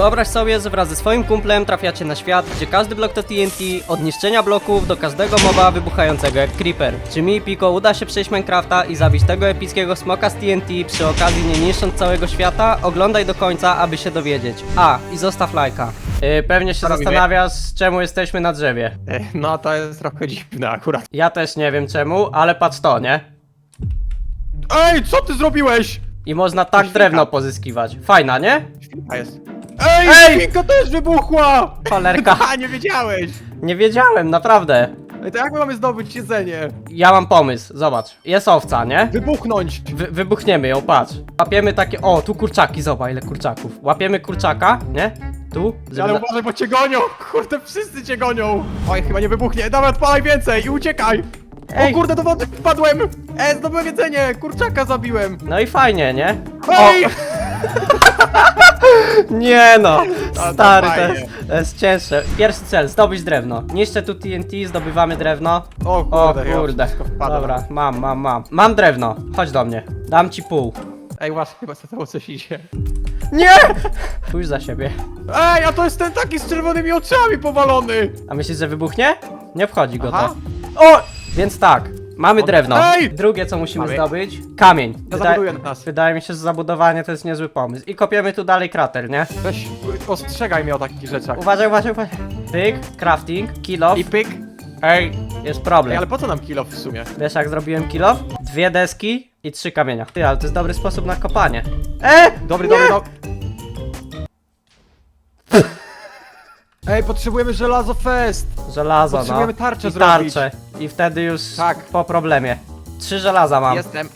Wyobraź sobie, że wraz ze swoim kumplem trafiacie na świat, gdzie każdy blok to TNT, od niszczenia bloków do każdego moba wybuchającego jak Creeper. Czy mi i Piko uda się przejść Minecrafta i zabić tego epickiego smoka z TNT, przy okazji nie niszcząc całego świata? Oglądaj do końca, aby się dowiedzieć. A, i zostaw lajka. Yy, pewnie się Co robimy? zastanawiasz, czemu jesteśmy na drzewie. E, No to jest trochę dziwne akurat. Ja też nie wiem czemu, ale patrz to, nie? Ej, co ty zrobiłeś? I można tak świnka. drewno pozyskiwać. Fajna, nie? A jest. Ej, Ej! świnka też wybuchła! Cholerka. A, nie wiedziałeś! Nie wiedziałem, naprawdę. Ej, to jak my mamy zdobyć jedzenie? Ja mam pomysł, zobacz. Jest owca, nie? Wybuchnąć! Wy, wybuchniemy ją, patrz. Łapiemy takie. O, tu kurczaki, zobacz ile kurczaków. Łapiemy kurczaka, nie? Tu, żeby. Ale na- uważaj, bo cię gonią! Kurde, wszyscy cię gonią! Oj, chyba nie wybuchnie. Dawaj, odpalaj więcej i uciekaj! Ej. O kurde, do wody wpadłem! E, zdobyłem jedzenie! Kurczaka zabiłem! No i fajnie, nie? Ej! Nie no! to Stary, to fajnie. jest, to jest cięższe. Pierwszy cel, zdobyć drewno. Niszczę tu TNT, zdobywamy drewno. O O kurde, ja kurde. wszystko wpadło. Dobra, mam, mam, mam. Mam drewno. Chodź do mnie. Dam ci pół. Ej, właśnie, chyba za to coś idzie. Nie! Pójdź za siebie. Ej, a to jest ten taki z czerwonymi oczami powalony! A myślisz, że wybuchnie? Nie wchodzi go Aha. to. O! Więc tak, mamy drewno. Ej! Drugie co musimy Mamy. zdobyć, kamień. Ja zabuduję nas. wydaje mi się, że zabudowanie to jest niezły pomysł. I kopiemy tu dalej krater, nie? Weź, ostrzegaj mnie o takich rzeczach. Uważaj, uważaj, uważaj. Pyk, crafting, kill off. I pyk. Ej, jest problem. Ej, ale po co nam kilo w sumie? Wiesz jak zrobiłem kill off? Dwie deski i trzy kamienia. Ty, ale to jest dobry sposób na kopanie. E! Dobry, dobry, dobry. Ej, potrzebujemy żelazo fest! Żelazo, Potrzebujemy no. tarczę I zrobić. tarczę. I wtedy już Tak. po problemie. Trzy żelaza mam. Jestem.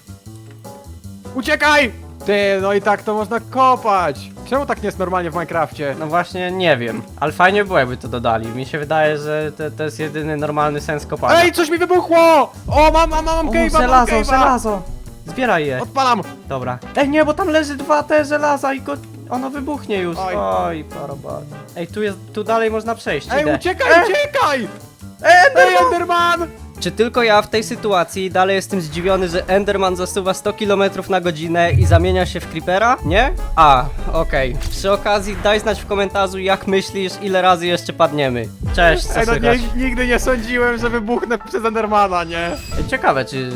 Uciekaj! Ty, no i tak to można kopać! Czemu tak nie jest normalnie w Minecrafcie? No właśnie nie wiem, ale fajnie było jakby to dodali. Mi się wydaje, że to, to jest jedyny normalny sens kopania. Ej, coś mi wybuchło! O, mam, mam, mam o, cave'a, mam żelazo, cave'a! żelazo! Zbieraj je. Odpalam! Dobra. Ej nie, bo tam leży dwa te żelaza i go... ono wybuchnie już. Oj. Oj, parobot. Ej, tu jest, tu dalej można przejść. Ej, Idę. uciekaj, E, uciekaj! Ej, Ej, Enderman! Czy tylko ja w tej sytuacji dalej jestem zdziwiony, że Enderman zasuwa 100 km na godzinę i zamienia się w Creepera? Nie? A, okej. Przy okazji daj znać w komentarzu jak myślisz, ile razy jeszcze padniemy. Cześć, co Ej, no słychać? nie, nigdy nie sądziłem, że wybuchnę przez Endermana, nie? Ciekawe, czy,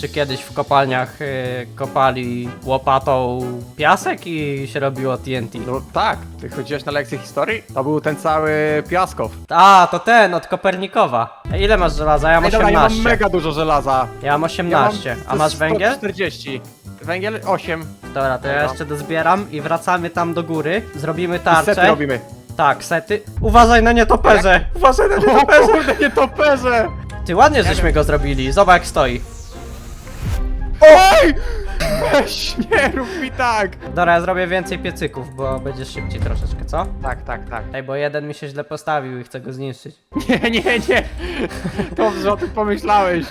czy kiedyś w kopalniach y, kopali łopatą piasek i się robiło TNT? No tak, ty chodziłeś na lekcję historii? To był ten cały Piaskow. A, to ten, od Kopernikowa. Ej, ile masz żelaza? Ja mam Ej, dobra, ja 18. mam mega dużo żelaza. Ja mam 18. A masz węgiel? 40. Węgiel 8. Dobra, to ja Dobra. jeszcze dozbieram i wracamy tam do góry. Zrobimy I sety tarczę. robimy. Tak, sety. Uważaj na nietoperze! Uważaj na O nietoperze! kurde, nie toperze! Ty ładnie żeśmy go zrobili, zobacz jak stoi. Oj! Weź, nie rób mi tak! Dobra, ja zrobię więcej piecyków, bo będzie szybciej troszeczkę, co? Tak, tak, tak. Ej, bo jeden mi się źle postawił i chcę go zniszczyć. Nie, nie, nie! Dobrze o tym pomyślałeś.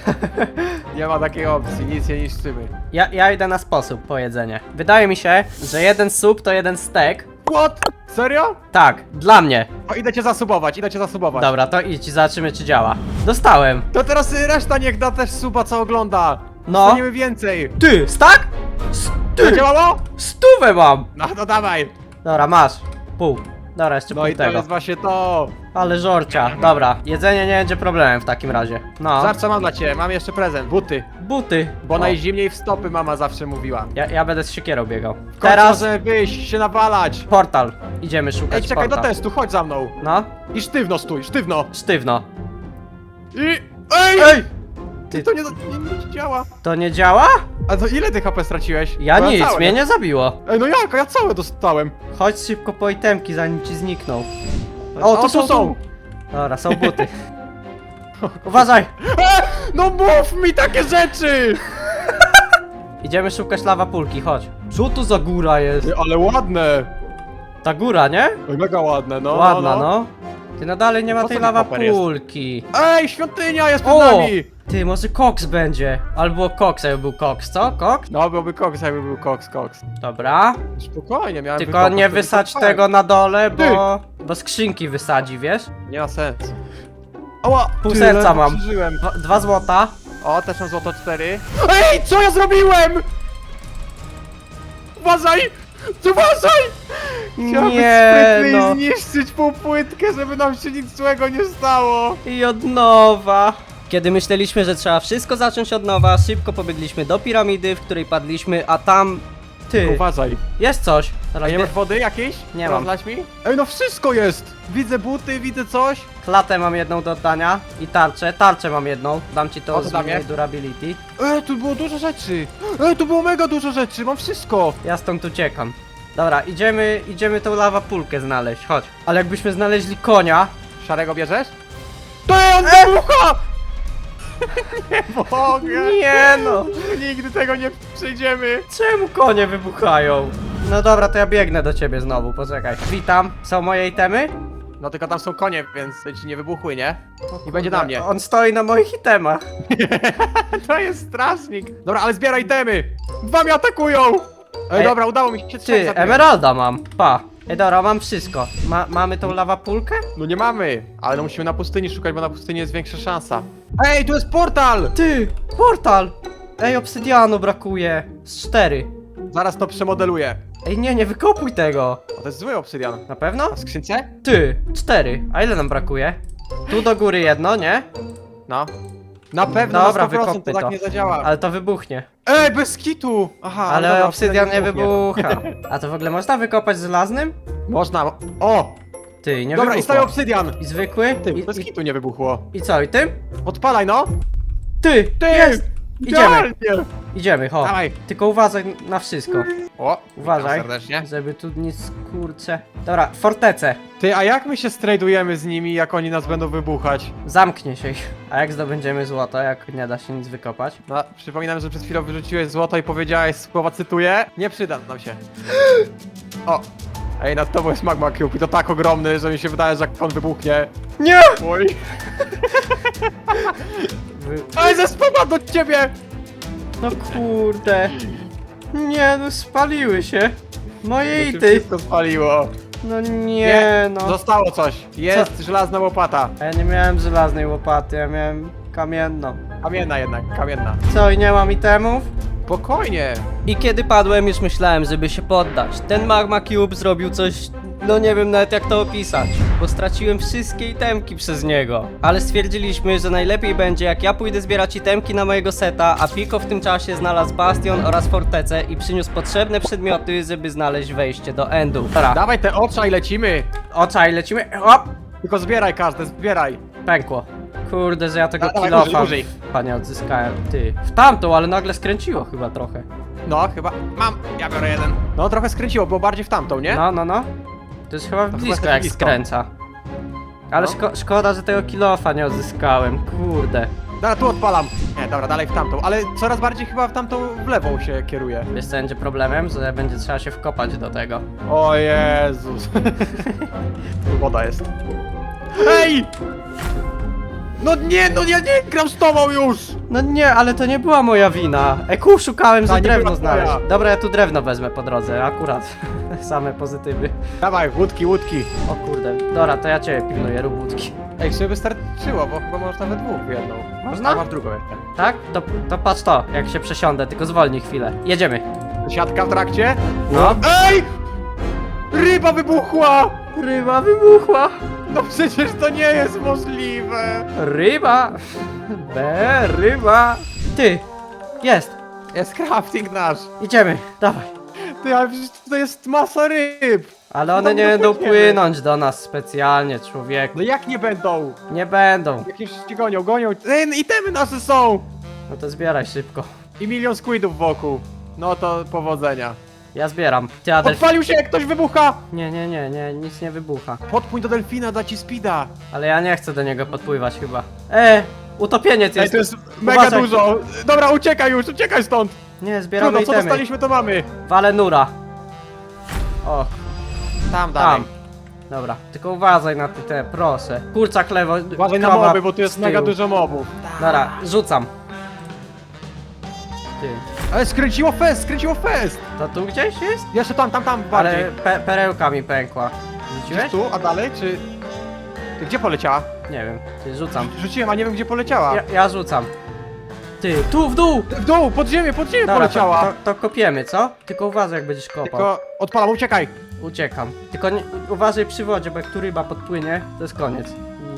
Nie ma takiej opcji, nic nie niszczymy. Ja, ja idę na sposób po jedzenie. Wydaje mi się, że jeden sup to jeden stek. What? Serio? Tak, dla mnie. O, idę cię zasubować, idę cię zasubować. Dobra, to idź zobaczymy czy działa. Dostałem. To teraz y, reszta niech da też suba, co ogląda. No. Dostaniemy więcej. Ty, stak? S- Ty, Działało? stówę mam! No, no dawaj. Dobra, masz. Pół. Dobra, jeszcze No pół i to tego. jest właśnie to. Ale żorcia. Dobra, jedzenie nie będzie problemem w takim razie. No. Co mam dla ciebie, mam jeszcze prezent, buty. Buty. Bo O, najzimniej w stopy mama zawsze mówiła. ja, ja będę z siekierą biegał. Teraz Teraz wyjść, się nawalać. portal. Idziemy szukać Ej, czekaj do portal. testu, chodź za mną. No, I sztywno stój, sztywno. sztywno. I... Ej! Ej! Ty, to nie, nie, nie działa. To nie działa? A to ile tych HP straciłeś? Ja Bo nic, całe, mnie nie zabiło. Ej, no jak? Ja całe dostałem. Chodź szybko po itemki, zanim ci znikną. O, tu tu są, są. Dobra, są buty. Uważaj! E, no mów mi takie rzeczy! Idziemy szukać lawa pulki, chodź. Co to za góra jest? Ej, ale ładne. Ta góra, nie? Ej, mega ładne, no. Ładna, no. Ty no dalej nie ma Po tej co ten koper jest? pulki. Ej, świątynia jest przed O! nami! Ty, może koks będzie. Albo koks, jakby był koks, co? Koks? No, byłby koks, jakby był koks, koks. Dobra. Spokojnie, miałem Tylko wykopać, nie to wysadź wykopałem. tego na dole, bo... Bo skrzynki wysadzi, wiesz? Nie ma sensu. Ała! Pół tyle serca mam. przeżyłem. Dwa, dwa złota. O, też mam złoto 4. Ej, co ja zrobiłem? Uważaj! Uważaj! Chciałbyś Nie, no. i zniszczyć półpłytkę, żeby nam się nic złego nie stało. I od nowa. Kiedy myśleliśmy, że trzeba wszystko zacząć od nowa, szybko pobiegliśmy do piramidy, w której padliśmy, a tam... Ty, Uważaj. jest coś. A nie masz wody jakiejś? Nie mam. Rozlać mi? Ej, no wszystko jest! Widzę buty, widzę coś. Klatę mam jedną do oddania i tarczę. Tarczę mam jedną. Dam ci to to z dla mnie. mojej durability. Ej, tu było dużo rzeczy. Ej, tu było mega dużo rzeczy, mam wszystko. Ja stąd uciekam. Dobra, idziemy, idziemy tą lawa pulkę znaleźć, chodź. Ale jakbyśmy znaleźli konia... Szarego bierzesz? To on wybucha! Nie mogę. Nie no! Nigdy tego nie przejdziemy. Czemu konie wybuchają? No dobra, to ja biegnę do ciebie znowu, poczekaj. Witam, są moje itemy? No tylko tam są konie, więc ci nie wybuchły, nie? I będzie na mnie. On stoi na moich itemach. To jest strażnik. Dobra, ale zbieraj temy. Dwa mnie atakują. Ej, Ej, dobra, udało mi się trzech Ty, emeralda mam, pa. Ej, dobra, mam wszystko. Ma, mamy tą lawa pulkę? No nie mamy, ale no musimy na pustyni szukać, bo na pustyni jest większa szansa. Ej, tu jest portal! Ty, portal! Ej, obsydianu brakuje. Z cztery. Zaraz to przemodeluję. Ej, nie, nie wykopuj tego. O, to jest zły obsydian. Na pewno? A w skrzynce? Ty, cztery. A ile nam brakuje? Tu do góry jedno, nie? No. Na pewno Dobra, na 100% to wykopmy tak to. nie zadziała. Ale to wybuchnie. Ej, bez kitu! Aha, Ale dobra, obsydian nie wybuchnie. wybucha. A to w ogóle można wykopać żelaznym? Można. O! Ty, nie dobra, i staje wybuchło. obsydian. I zwykły? Ty, I, bez i, kitu nie wybuchło. I co, i tym? Odpalaj no! Ty, Ty! jest! Idziemy, Idealnie! idziemy, ho. Dawaj. Tylko uważaj na wszystko. O, Uważaj, witam serdecznie. żeby tu nic kurcze. Dobra, fortecę. Ty, a jak my się stradujemy z nimi, jak oni nas będą wybuchać? Zamknie się ich. A jak zdobędziemy złoto, jak nie da się nic wykopać? No, przypominam, że przed chwilą wyrzuciłeś złoto i powiedziałeś słowa, cytuję, nie przyda nam się. O! Ej, nad tobą jest magma cube i to tak ogromny, że mi się wydaje, że jak on wybuchnie... Nie! Oj! Ej, zespoma do ciebie! No kurde. Nie, no spaliły się. Moje To się ity. wszystko spaliło. No nie, no. Zostało coś. Jest żelazna łopata. A ja nie miałem żelaznej łopaty, ja miałem kamienną. Kamienna jednak, kamienna. Co, i nie mam itemów? Spokojnie. I kiedy padłem, już myślałem, żeby się poddać. Ten Magma Cube zrobił coś, no nie wiem nawet jak to opisać, bo straciłem wszystkie itemki przez niego. Ale stwierdziliśmy, że najlepiej będzie jak ja pójdę zbierać itemki na mojego seta, a Pico w tym czasie znalazł bastion oraz fortecę i przyniósł potrzebne przedmioty, żeby znaleźć wejście do Endu. Dobra, Dawaj te ocza i lecimy. oczaj, lecimy. Hop! Tylko zbieraj każde, zbieraj. Pękło. Kurde, że ja tego Da- dawaj, kilofa użyj. panie odzyskałem. Ty. W tamtą, ale nagle skręciło chyba trochę. No, chyba. Mam, ja biorę jeden. No, trochę skręciło, było bardziej w tamtą, nie? No, no, no. To jest chyba chyba blisko jest jak blisko. skręca. Ale No. szko szkoda, że tego kilofa nie odzyskałem. Kurde. Dobra, tu odpalam. Nie, dobra, dalej w tamtą, ale coraz bardziej chyba w tamtą w lewą się kieruje. Wiesz co będzie problemem? Że będzie trzeba się wkopać do tego. O Jezus. tu woda jest. Ej! No nie, no ja nie gram z tobą już! No nie, ale to nie była moja wina. Eku, szukałem, Ta że nie drewno była twoja. znaleźć. Dobra, ja tu drewno wezmę po drodze, akurat. Same pozytywy. Dawaj, łódki, łódki. O kurde. Dobra, to ja ciebie pilnuję, rób łódki. Ej, w sumie wystarczyło, bo chyba można we dwóch w jedną. Można? A masz drugą jeszcze. Tak? To, to patrz to, jak się przesiądę, tylko zwolnij chwilę. Jedziemy. Siatka w trakcie? No. Ej! Ryba wybuchła! Ryba wybuchła. No przecież to nie jest możliwe! Ryba! Be, ryba! Ty! Jest! Jest crafting nasz! Idziemy, dawaj! Ty, ale przecież tutaj jest masa ryb! Ale one No, nie no będą płynąć do nas specjalnie, człowieku. No jak nie będą? Nie będą. Jakieś ci gonią, gonią. Ej, itemy nasze są! No to zbieraj szybko. I milion squidów wokół. No to powodzenia. Ja zbieram. Ty. Odpalił się, jak ktoś wybucha! Nie, nie, nie, nie, nic nie wybucha. Podpój do delfina, da ci speeda. Ale ja nie chcę do niego podpływać chyba. E! Utopieniec Ej, jest! to jest mega Uważaj. dużo. Dobra, uciekaj już, uciekaj stąd! Nie, zbieramy Trudno, co itemy. dostaliśmy, to mamy. Wale nura. O, Tam tam. Dobra, tylko uważaj na te, te proszę. Kurczak lewo. Uważaj na moby, bo tu jest z mega tyłu. dużo mobów. Dobra, rzucam. Ty, Ale skręciło fest, skręciło fest! to tu gdzieś jest? Jeszcze tam, tam, tam, bardziej. Ale pe perełka mi pękła. Rzuciłeś? Tu, a dalej, czy... Ty gdzie poleciała? Nie wiem, ty rzucam. Rzuciłem, a nie wiem gdzie poleciała. Ja, ja rzucam. Ty, tu w dół! W dół, pod ziemię, pod ziemię Dobra, to, poleciała. to, to kopiemy, co? Tylko uważaj jak będziesz kopał. Tylko odpalam, uciekaj. Uciekam. Tylko nie, uważaj przy wodzie, bo jak tu ryba podpłynie, to jest koniec.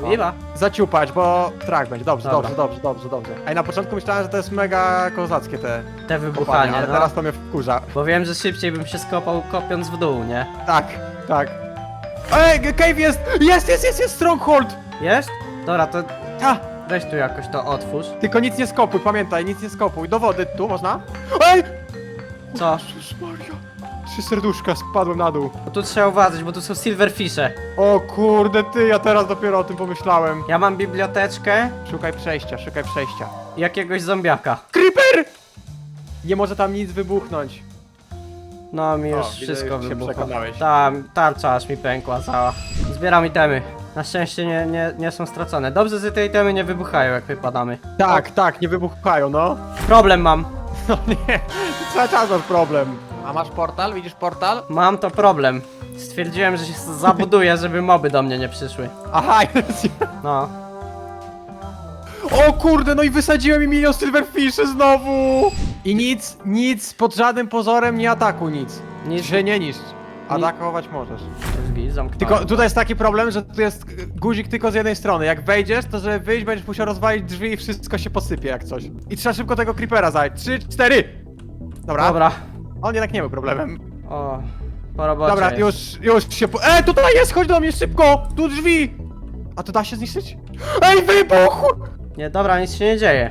Ryba. Zaciupać, bo trak będzie. Dobrze, Dobra. dobrze, dobrze, dobrze, dobrze. Ej, na początku myślałem, że to jest mega kozackie te Te kopanie, wybuchanie, ale no. teraz to mnie wkurza. Bo wiem, że szybciej bym się skopał kopiąc w dół, nie? Tak, tak. Ej, cave jest! Jest, jest, jest, jest stronghold! Jest? Dobra, to A, weź tu jakoś to otwórz. tylko nic nie skopuj, pamiętaj, nic nie skopuj. Do wody, tu można? Ej! Co? Jezus Maria. Trzy serduszka, spadłem na dół. Bo tu trzeba uważać, bo tu są silverfishe. O kurde, ty, ja teraz dopiero o tym pomyślałem. Ja mam biblioteczkę Szukaj przejścia, szukaj przejścia. i jakiegoś zombiaka. Creeper! Nie może tam nic wybuchnąć. No mi już widzę, wszystko już się wybuchło. przekonałeś. Tam, tarcza aż mi pękła cała. Zbieram itemy. Na szczęście nie, nie, nie są stracone. Dobrze, że te itemy nie wybuchają jak wypadamy. Tak, tak, nie wybuchają, no. Problem mam. No nie, cały czas masz problem. A masz portal? Widzisz portal? Mam to problem. Stwierdziłem, że się zabuduję, żeby moby do mnie nie przyszły. Aha, jest... No. O kurde, no i wysadziłem mi milion silverfishy znowu! I nic, nic, pod żadnym pozorem nie atakuj nic. Nic. Nic. Się nie niszcz. Atakować możesz. Drzwi zamknąłem. Tylko tutaj jest taki problem, że tu jest guzik tylko z jednej strony. Jak wejdziesz, to żeby wyjść będziesz musiał rozwalić drzwi i wszystko się posypie jak coś. I trzeba szybko tego creepera zająć. Trzy, cztery! Dobra. Dobra. On jednak nie był problemem. O, po robocie Dobra, jest. już, już się po... E, tutaj jest, chodź do mnie szybko! Tu drzwi! A to da się zniszczyć? Ej, wybuch! Nie, dobra, nic się nie dzieje.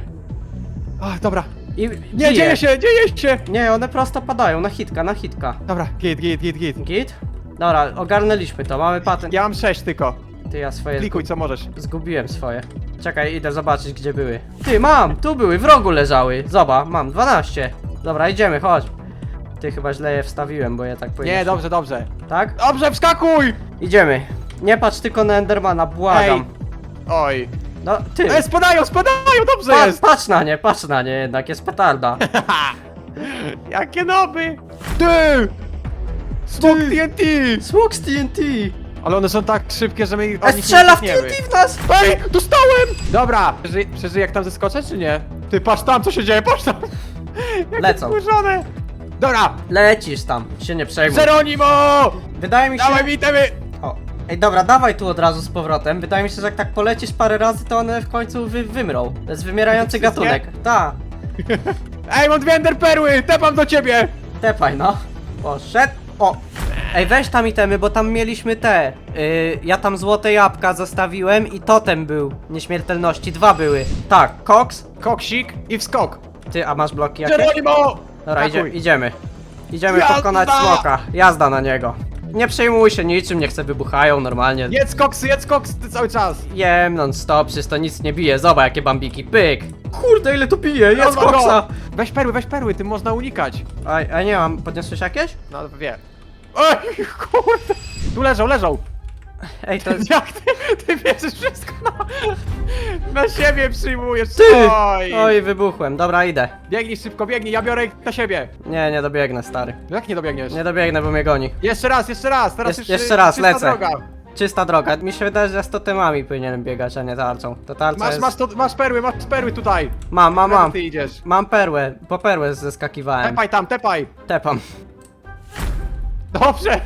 Ach, dobra. I Nie, bije. dzieje się, dzieje się! Nie, one prosto padają, na hitka, na hitka. Dobra, git, git, git, git. Git? Dobra, ogarnęliśmy to, mamy patent. Ja mam sześć tylko. Ty, ja swoje Klikuj, co możesz. zgubiłem swoje. Czekaj, idę zobaczyć gdzie były. Ty, mam, tu były, w rogu leżały. Zoba, mam 12. Dobra, idziemy, chodź. Ty chyba źle je wstawiłem, bo je tak powinien. Nie, dobrze, dobrze. Tak? Dobrze, wskakuj! Idziemy. Nie patrz tylko na Endermana, błagam. Ej. Oj. No, ty. E, spadają, spadają, dobrze Pa, jest! patrz na nie, patrz na nie jednak, jest petarda. Jakie noby! Ty! Smok TNT! Smok z TNT! Ale one są tak szybkie, że my E, nich nie strzela w uciekniemy. TNT w nas! Ej, dostałem! Dobra, przeżyj, przeżyj jak tam zeskoczę, czy nie? Ty, patrz tam, co się dzieje, patrz tam! Jakie Lecą. wkurzone! Dobra, Lecisz tam, się nie przejmuj. Geronimo! Wydaje mi się... Dawaj mi temy! O. Ej, dobra, dawaj tu od razu z powrotem. Wydaje mi się, że jak tak polecisz parę razy, to one w końcu wy wymrą. To jest wymierający Wszystkie? gatunek. Ta, Ej, mam dwie enderperły, tepam do ciebie! tepaj no. Poszedł. O. Ej, weź tam itemy, bo tam mieliśmy te. Yy, ja tam złote jabłka zostawiłem i totem był nieśmiertelności. Dwa były. Tak, koks. Koksik i wskok. Ty, a masz bloki jakieś? Geronimo! Dobra, idzie, idziemy. Idziemy Jazda! pokonać smoka. Jazda na niego. Nie przejmuj się niczym, niech se wybuchają normalnie. Jedz koksy, jedz koksy cały czas! Jem non stop, przecież to nic nie bije. Zobacz jakie bambiki. Pyk. Kurde, ile tu bije, jest Rozwal go! koksa. Weź perły, weź perły, tym można unikać. A, a nie mam, podniosłeś jakieś? No, wie. Oj, kurde! Tu leżą, leżą! Ej, to... Jak ty, ty bierzesz wszystko na, na siebie przyjmujesz? Ty! Oj! Oj, wybuchłem. Dobra, idę. Biegnij szybko, biegnij, ja biorę ich na siebie. Nie, nie dobiegnę, stary. Jak nie dobiegniesz? Nie dobiegnę, bo mnie goni. Jeszcze raz, jeszcze raz, teraz Jest- już jeszcze y, raz, czysta lecę. Droga. Czysta droga. Mi się wydaje, że z totemami powinienem biegać, a nie tarczą. To tarcza Masz, jest... masz, to, masz perły, masz perły tutaj. Mam, mam, mam. Ty idziesz. Mam perłę. Po perłę zeskakiwałem. Tepaj tam, tepaj. Tepam. Dobrze.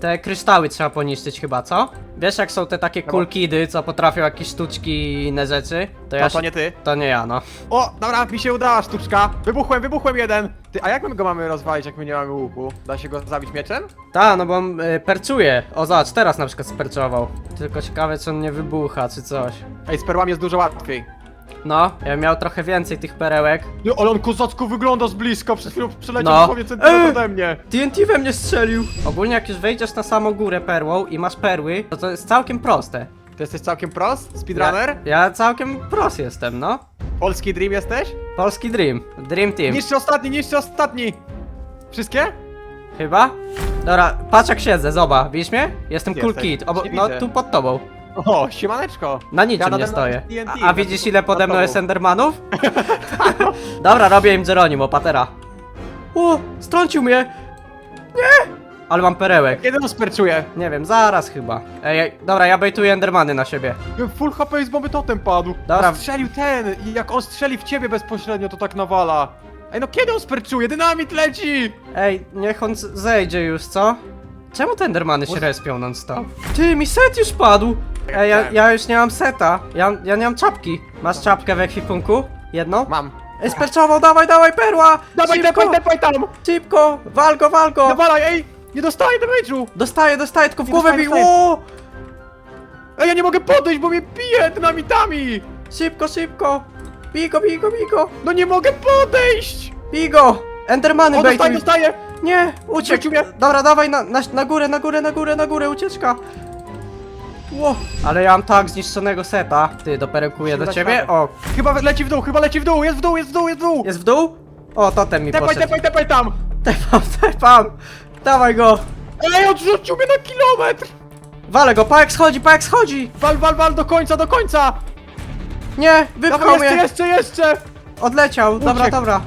Te kryształy trzeba poniszczyć chyba, co? Wiesz jak są te takie No kulkidy, co potrafią jakieś sztuczki i inne rzeczy? To, ja To, to się- nie ty. To nie ja, no. O, dobra, mi się udała sztuczka. Wybuchłem, wybuchłem jeden. Ty, a jak my go mamy rozwalić, jak my nie mamy łuku? Da się go zabić mieczem? Ta, no bo on y, perczuje. O, zobacz, teraz na przykład sperczował. Tylko ciekawe, czy on nie wybucha, czy coś. Ej, z perłami jest dużo łatwiej. No, ja miał trochę więcej tych perełek. No, ale on kozacko wygląda z bliska, przed chwilą przeleciał No. dosłownie centymetr Ej! ode mnie. TNT we mnie strzelił! Ogólnie jak już wejdziesz na samą górę perłą i masz perły, to to jest całkiem proste. Ty jesteś całkiem prost? Speedrunner? Ja, ja całkiem prost jestem, no. Polski Dream jesteś? Polski Dream. Dream Team. Niszczy ostatni, niszczy ostatni! Wszystkie? Chyba? Dobra, patrz jak siedzę, zoba, widzisz mnie? Jestem cool jesteś? kid, no widzę. tu pod tobą. O, siemaneczko! Na niczym Ja nade nie mną stoję. jest TNT, A, a widzisz ile pod pode mną tobą. jest Endermanów? Dobra, robię im Geronimo, patera. O, strącił mnie! Nie! Ale mam perełek. Kiedy on sperczuje? Nie wiem, zaraz chyba. Ej, ej, dobra, ja bejtuję Endermany na siebie. Full HP z bomby totem padł. Dobra. On strzelił ten i jak on strzeli w ciebie bezpośrednio, to tak nawala. Ej, no kiedy on sperczuje? Dynamit leci! Ej, niech on z- zejdzie już, co? Czemu te Endermany się respią non stop? Ty, mi set już padł! Ej, ja, ja już nie mam seta. Ja, ja nie mam czapki. Masz czapkę w ekwipunku? Jedną? Mam. Ej, dawaj, dawaj, perła! Dawaj, szybko, tepaj, tepaj tam! szybko! Wal go, wal go! Nawalaj, ej! Nie dostaję damage'u! Dostaję, dostaję, tylko w Nie głowę dostaję, bij! dostaję. Ło! Ej, ja nie mogę podejść, bo mnie bije dynamitami! Szybko, szybko! Bij go, bij go, bij go! No nie mogę podejść! Bij go! Endermany O, dostaję, dostaję! Nie, uciekł! Mnie. Dobra, dawaj na, na, na górę, na górę, na górę, na górę, ucieczka! Ło! Ale ja mam tak zniszczonego seta. Ty, doperełkuję Musimy do dać ciebie. radę. O, Chyba leci w dół, chyba leci w dół, jest w dół, jest w dół, jest w dół! jest w dół? O, totem mi Tepaj, poszedł. tepaj, tepaj tam! Tepam, tepam! Dawaj go! Ej, odrzucił mnie na kilometr! Walę go, pa jak schodzi, pa jak schodzi! Wal, wal, wal, do końca, do końca! Nie, wypchał Dawaj, jeszcze, mnie! jeszcze, jeszcze! Odleciał, dobra, Uciekł. dobra.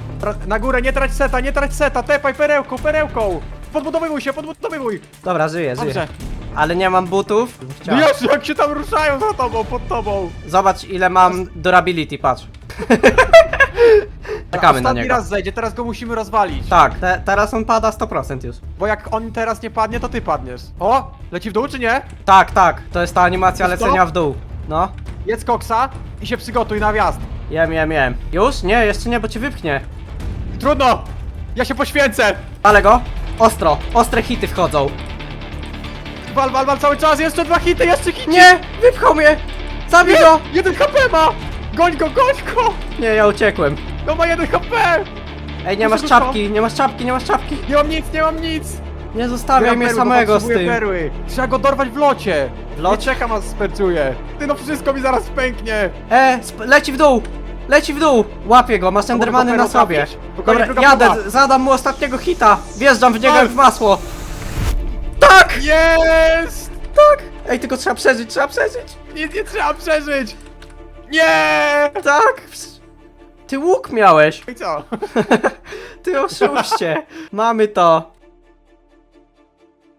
Na górę, nie trać seta, nie trać seta, tepaj perełką, perełką! Podbudowywuj się, podbudowywuj! Dobra, żyję, żyję. Dobrze. Ale nie mam butów. No Chciałem. Jezu, jak się tam ruszają za tobą, pod tobą! Zobacz ile mam durability, patrz. Czekamy na Ostatni niego. raz zejdzie, teraz go musimy rozwalić. Tak, te, teraz on pada 100% już. Bo jak on teraz nie padnie, to ty padniesz. O! Leci w dół czy nie? Tak, tak, to jest ta animacja to? lecenia w dół. No, Jedz koksa i się przygotuj na wjazd. jem, jem, jem. Już? Nie, jeszcze nie, bo cię wypchnie. Trudno! Ja się poświęcę! Ale go. Ostro, ostre hity wchodzą. Wal, wal, wal cały czas, jeszcze dwa hity, jeszcze hity! Nie, wypchał mnie. Zabij Nie! go. Jeden HP ma! Goń go, goń go! Nie, ja uciekłem. No ma jeden HP! Ej, nie masz czapki, nie masz czapki, nie masz czapki. Nie mam nic, nie mam nic! Nie zostawiaj mnie perły, bo samego z potrzebuję tym. Perły. Trzeba go dorwać w locie! W locie? Nie czekam, aż. Ty no wszystko mi zaraz pęknie! E, sp- leci w dół! Leci w dół! Łapię go, masz endermany na sobie. Dobra, druga jadę, próba. zadam mu ostatniego hita. Wjeżdżam w niego jak w masło. Tak! Jest! Tak! Ej, tylko trzeba przeżyć, trzeba przeżyć. Nic nie trzeba przeżyć! Nie! Tak! Ty łuk miałeś. I co? Ty oszuście. Mamy to.